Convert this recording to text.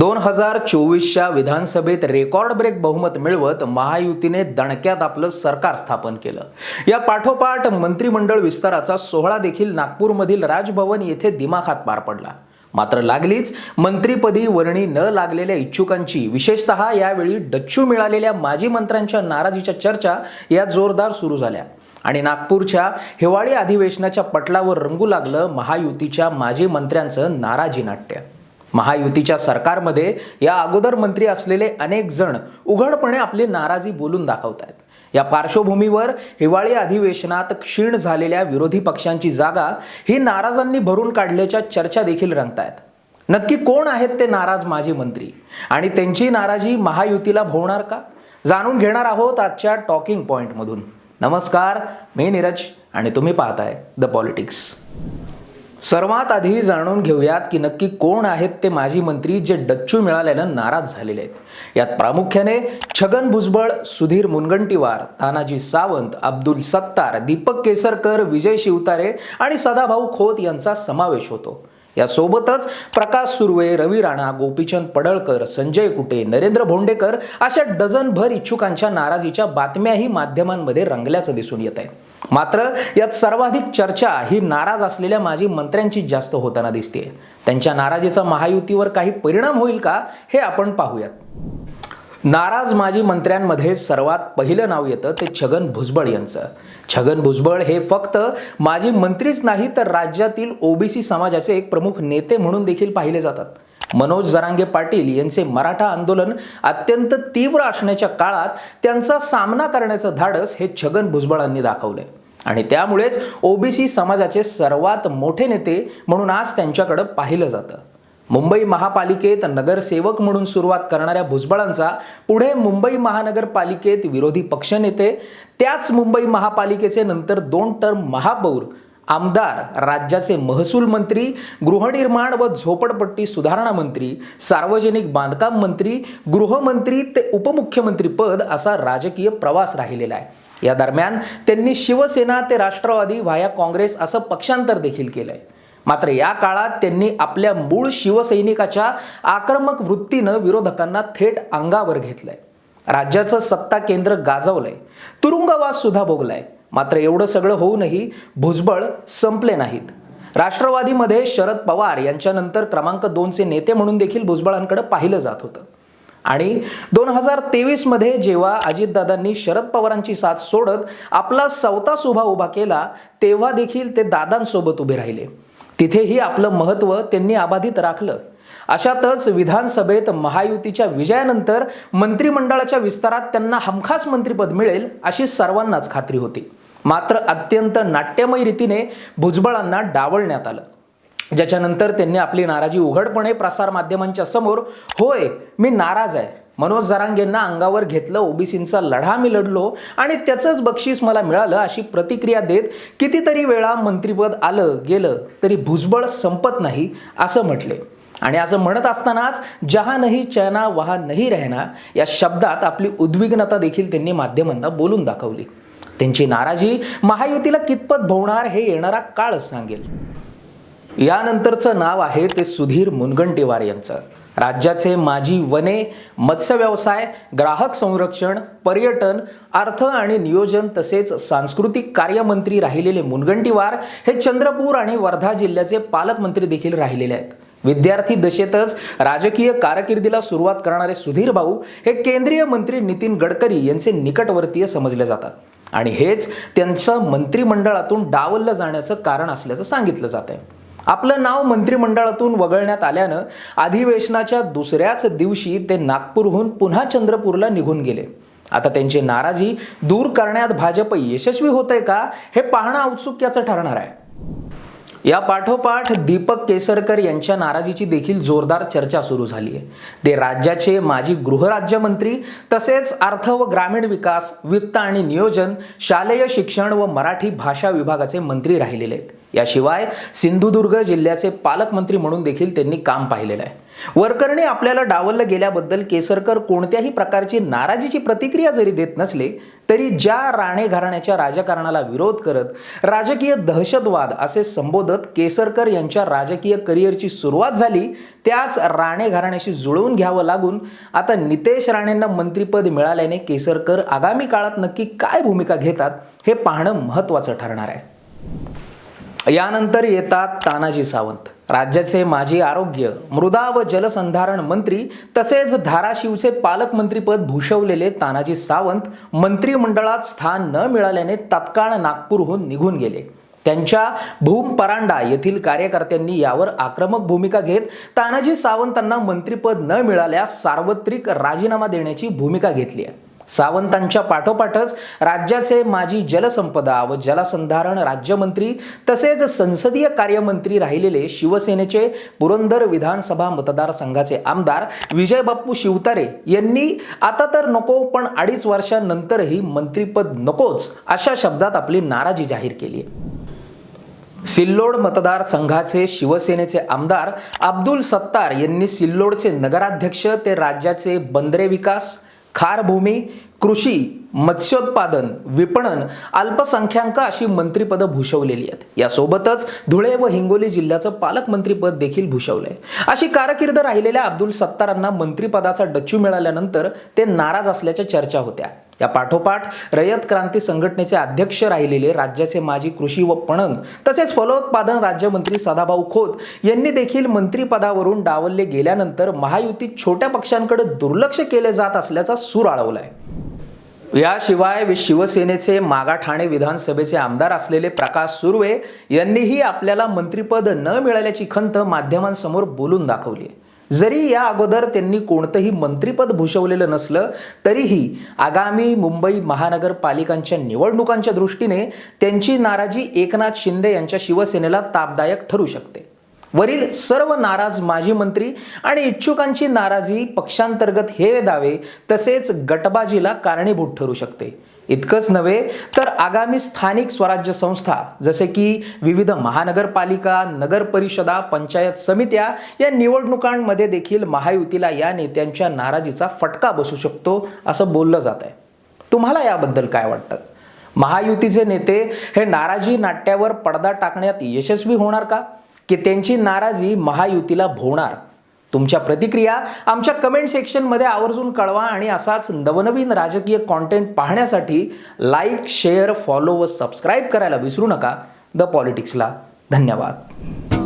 दोन हजार चोवीसच्या विधानसभेत रेकॉर्ड ब्रेक बहुमत मिळवत महायुतीने दणक्यात आपलं सरकार स्थापन केलं. या पाठोपाठ मंत्रिमंडळ विस्ताराचा सोहळा देखील नागपूरमधील राजभवन येथे दिमाखात पार पडला. मात्र लागलीच मंत्रीपदी वर्णी न लागलेल्या इच्छुकांची विशेषतः यावेळी डच्चू मिळालेल्या माजी मंत्र्यांच्या नाराजीच्या चर्चा या जोरदार सुरू झाल्या. आणि नागपूरच्या हिवाळी अधिवेशनाच्या पटलावर रंगू लागलं महायुतीच्या माजी मंत्र्यांचं नाराजी नाट्य. महायुतीच्या सरकारमध्ये या अगोदर मंत्री असलेले अनेक जण उघडपणे आपली नाराजी बोलून दाखवत आहेत या पार्श्वभूमीवर हिवाळी अधिवेशनात क्षीण झालेल्या विरोधी पक्षांची जागा ही नाराजांनी भरून काढल्याच्या चर्चा देखील रंगतायत. नक्की कोण आहेत ते नाराज माजी मंत्री? आणि त्यांची नाराजी महायुतीला भोवणार का? जाणून घेणार आहोत आजच्या टॉकिंग पॉईंटमधून नमस्कार मी नीरज आणि तुम्ही पाहताय द पॉलिटिक्स. सर्वात आधी जाणून घेऊयात की नक्की कोण आहेत ते माजी मंत्री जे डच्चू मिळाल्यानं नाराज झालेले आहेत. यात प्रामुख्याने छगन भुजबळ सुधीर मुनगंटीवार तानाजी सावंत अब्दुल सत्तार दीपक केसरकर विजय शिवतारे आणि सदाभाऊ खोत यांचा समावेश होतो. यासोबतच प्रकाश सुर्वे रवी राणा गोपीचंद पडळकर संजय कुटे नरेंद्र भोंडेकर अशा डझनभर इच्छुकांच्या नाराजीच्या बातम्याही माध्यमांमध्ये रंगल्याचं दिसून येत आहे मात्र यात सर्वाधिक चर्चा ही नाराज असलेल्या माजी मंत्र्यांची जास्त होताना दिसते त्यांच्या नाराजीचा महायुतीवर काही परिणाम होईल का हे आपण पाहूयात. नाराज माजी मंत्र्यांमध्ये सर्वात पहिलं नाव येतं ते छगन भुजबळ यांचं. छगन भुजबळ हे फक्त माजी मंत्रीच नाही तर राज्यातील ओबीसी समाजाचे एक प्रमुख नेते म्हणून देखील पाहिले जातात. मनोज जरांगे पाटील यांचे मराठा आंदोलन अत्यंत तीव्र असण्याच्या काळात त्यांचा सामना करण्याचं धाडस हे छगन भुजबळांनी दाखवलंय. आणि त्यामुळेच ओबीसी समाजाचे सर्वात मोठे नेते म्हणून आज त्यांच्याकडे पाहिलं जातं. मुंबई महापालिकेत नगरसेवक म्हणून सुरुवात करणाऱ्या भुजबळांचा पुढे मुंबई महानगरपालिकेत विरोधी पक्षनेते त्याच मुंबई महापालिकेचे नंतर दोन टर्म महापौर आमदार राज्याचे महसूल मंत्री गृहनिर्माण व झोपडपट्टी सुधारणा मंत्री सार्वजनिक बांधकाम मंत्री गृहमंत्री ते उपमुख्यमंत्री पद असा राजकीय प्रवास राहिलेला आहे. या दरम्यान त्यांनी शिवसेना ते राष्ट्रवादी व्हाया काँग्रेस असं पक्षांतर देखील केलंय. मात्र या काळात त्यांनी आपल्या मूळ शिवसैनिकाच्या आक्रमक वृत्तीनं विरोधकांना थेट अंगावर घेतलंय. राज्याचं सत्ता केंद्र गाजवलंय. तुरुंगवास सुद्धा भोगलाय. मात्र एवढं सगळं होऊनही भुजबळ संपले नाहीत. राष्ट्रवादीमध्ये शरद पवार यांच्यानंतर क्रमांक दोनचे नेते म्हणून देखील भुजबळांकडे पाहिलं जात होतं. आणि दोन हजार तेवीसमध्ये जेव्हा अजितदादांनी शरद पवारांची साथ सोडत आपला सवतास उभा उभा केला तेव्हा देखील ते दादांसोबत उभे राहिले. तिथेही आपलं महत्त्व त्यांनी अबाधित राखलं. अशातच विधानसभेत महायुतीच्या विजयानंतर मंत्रिमंडळाच्या विस्तारात त्यांना हमखास मंत्रिपद मिळेल अशी सर्वांनाच खात्री होती. मात्र अत्यंत नाट्यमय रीतीने भुजबळांना डावलण्यात आलं. ज्याच्यानंतर त्यांनी आपली नाराजी उघडपणे प्रसारमाध्यमांच्या समोर होय मी नाराज आहे. मनोज जरांगेंना अंगावर घेतलं ओबीसींचा लढा मी लढलो आणि त्याचंच बक्षीस मला मिळालं अशी प्रतिक्रिया देत कितीतरी वेळा मंत्रिपद आलं गेलं तरी भुजबळ संपत नाही असं म्हटले. आणि असं म्हणत असतानाच जहा नाही चैना वहा नाही रहना या शब्दात आपली उद्विग्नता देखील त्यांनी माध्यमांना बोलून दाखवली. त्यांची नाराजी महायुतीला कितपत भोवणार हे येणारा काळ सांगेल. यानंतरचं नाव आहे ते सुधीर मुनगंटीवार यांचं. राज्याचे माजी वने मत्स्य व्यवसाय ग्राहक संरक्षण पर्यटन अर्थ आणि नियोजन तसेच सांस्कृतिक कार्यमंत्री राहिलेले मुनगंटीवार हे चंद्रपूर आणि वर्धा जिल्ह्याचे पालकमंत्री देखील राहिलेले आहेत. विद्यार्थी दशेतच राजकीय कारकिर्दीला सुरुवात करणारे सुधीर भाऊ हे केंद्रीय मंत्री नितीन गडकरी यांचे निकटवर्तीय समजले जातात. आणि हेच त्यांचं मंत्रिमंडळातून डावललं जाण्याचं कारण असल्याचं सांगितलं जात आहे. आपलं नाव मंत्रिमंडळातून वगळण्यात आल्यानं अधिवेशनाच्या दुसऱ्याच दिवशी ते नागपूरहून पुन्हा चंद्रपूरला निघून गेले. आता त्यांची नाराजी दूर करण्यात भाजप यशस्वी होतंय का हे पाहणं औत्सुक्याचं ठरणार आहे. या पाठोपाठ दीपक केसरकर यांच्या नाराजीची देखील जोरदार चर्चा सुरू झाली आहे. ते राज्याचे माजी गृहराज्यमंत्री तसेच अर्थ व ग्रामीण विकास वित्त आणि नियोजन शालेय शिक्षण व मराठी भाषा विभागाचे मंत्री राहिलेले आहेत. याशिवाय सिंधुदुर्ग जिल्ह्याचे पालकमंत्री म्हणून देखील त्यांनी काम पाहिलेलं आहे. वरकरणी आपल्याला डावललं गेल्याबद्दल केसरकर कोणत्याही प्रकारची नाराजीची प्रतिक्रिया जरी देत नसले तरी ज्या राणे घराण्याच्या राजकारणाला विरोध करत राजकीय दहशतवाद असे संबोधत केसरकर यांच्या राजकीय करिअरची सुरुवात झाली त्याच राणे घराण्याशी जुळवून घ्यावं लागून आता नितेश राणेंना मंत्रिपद मिळाल्याने केसरकर आगामी काळात नक्की काय भूमिका घेतात हे पाहणं महत्त्वाचं ठरणार आहे. यानंतर येतात तानाजी सावंत. राज्याचे माजी आरोग्य मृदा व जलसंधारण मंत्री तसेच धाराशिवचे पालकमंत्रीपद भूषवलेले तानाजी सावंत मंत्रिमंडळात स्थान न मिळाल्याने तत्काळ नागपूरहून निघून गेले. त्यांच्या भूम परांडा येथील कार्यकर्त्यांनी यावर आक्रमक भूमिका घेत तानाजी सावंतांना मंत्रिपद न मिळाल्यास सार्वत्रिक राजीनामा देण्याची भूमिका घेतली आहे. सावंतांच्या पाठोपाठच राज्याचे माजी जलसंपदा व जलसंधारण राज्यमंत्री तसेच संसदीय कार्यमंत्री राहिलेले शिवसेनेचे पुरंदर विधानसभा मतदारसंघाचे आमदार विजय बाप्पू शिवतारे यांनी आता तर नको पण अडीच वर्षांनंतरही मंत्रीपद नकोच अशा शब्दात आपली नाराजी जाहीर केली आहे. सिल्लोड मतदारसंघाचे शिवसेनेचे आमदार अब्दुल सत्तार यांनी सिल्लोडचे नगराध्यक्ष ते राज्याचे बंदरे विकास खारभूमी कृषी मत्स्योत्पादन विपणन अल्पसंख्याक अशी मंत्रिपदं भूषवलेली आहेत. यासोबतच धुळे व हिंगोली जिल्ह्याचं पालकमंत्रीपद देखील भूषवलंय. अशी कारकीर्द राहिलेल्या अब्दुल सत्तारांना मंत्रिपदाचा डच्चू मिळाल्यानंतर ते नाराज असल्याच्या चर्चा होत्या. या पाठोपाठ रयत क्रांती संघटनेचे अध्यक्ष राहिलेले राज्याचे माजी कृषी व पणन तसेच फलोत्पादन राज्यमंत्री सदाभाऊ खोत यांनी देखील मंत्रिपदावरून डावलले गेल्यानंतर महायुतीत छोट्या पक्षांकडे दुर्लक्ष केले जात असल्याचा सूर आळवलाय याशिवाय शिवसेनेचे मागा ठाणे विधानसभेचे आमदार असलेले प्रकाश सुर्वे यांनीही आपल्याला मंत्रिपद न मिळाल्याची खंत माध्यमांसमोर बोलून दाखवली आहे. जरी या अगोदर त्यांनी कोणतंही मंत्रीपद भूषवलेलं नसलं तरीही आगामी मुंबई महानगरपालिकांच्या निवडणुकांच्या दृष्टीने त्यांची नाराजी एकनाथ शिंदे यांच्या शिवसेनेला तापदायक ठरू शकते. वरील सर्व नाराज माजी मंत्री आणि इच्छुकांची नाराजी पक्षांतर्गत हे दावे तसेच गटबाजीला कारणीभूत ठरू शकते. इतकंच नव्हे तर आगामी स्थानिक स्वराज्य संस्था जसे की विविध महानगरपालिका नगर परिषदा पंचायत समित्या या निवडणुकांमध्ये देखील महायुतीला या नेत्यांच्या नाराजीचा फटका बसू शकतो असं बोललं जात आहे. तुम्हाला याबद्दल काय वाटतं? महायुतीचे नेते हे नाराजी नाट्यावर पडदा टाकण्यात यशस्वी होणार का? की त्यांची नाराजी महायुतीला भोवणार? तुमच्या प्रतिक्रिया आमच्या कमेंट सेक्शनमध्ये आवर्जून कळवा आणि असाच नवनवीन राजकीय कॉन्टेंट पाहण्यासाठी लाईक शेअर फॉलो व सबस्क्राईब करायला विसरू नका. द पॉलिटिक्सला धन्यवाद.